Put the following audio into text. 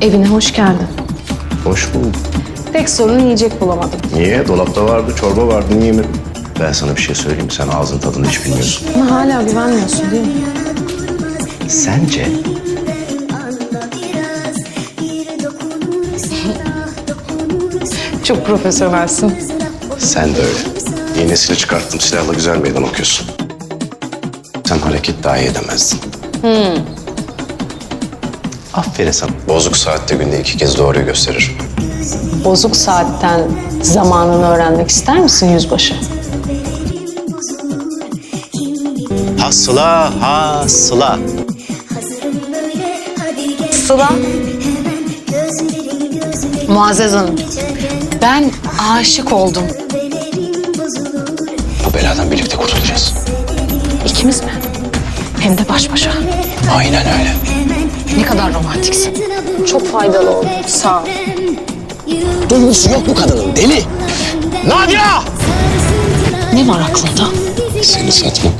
Evine hoş geldin. Hoş bulduk. Tek sorun yiyecek bulamadım. Niye? Dolapta vardı, çorba vardı. Niye yemedin? Ben sana bir şey söyleyeyim? Sen ağzın tadını hiç bilmiyorsun. Ama hala güvenmiyorsun değil mi? Sence? Çok profesyonelsin. Sen de öyle. İğnesini çıkarttım silahla güzel meydan okuyorsun. Sen hareket dahi edemezdin. Aferin sana. Bozuk saatte günde iki kez doğruyu gösterir. Bozuk saatten zamanını öğrenmek ister misin yüzbaşı? Hasıla hasıla. Sıla. Muazzez Hanım. Ben aşık oldum. Bu beladan birlikte kurtulacağız. İkimiz mi? Hem de baş başa. Aynen öyle. Ne kadar romantiksin. Çok faydalı oldu. Sağ ol. Duygusu yok bu kadının deli. Nadia! Ne var aklında? Seni satmam.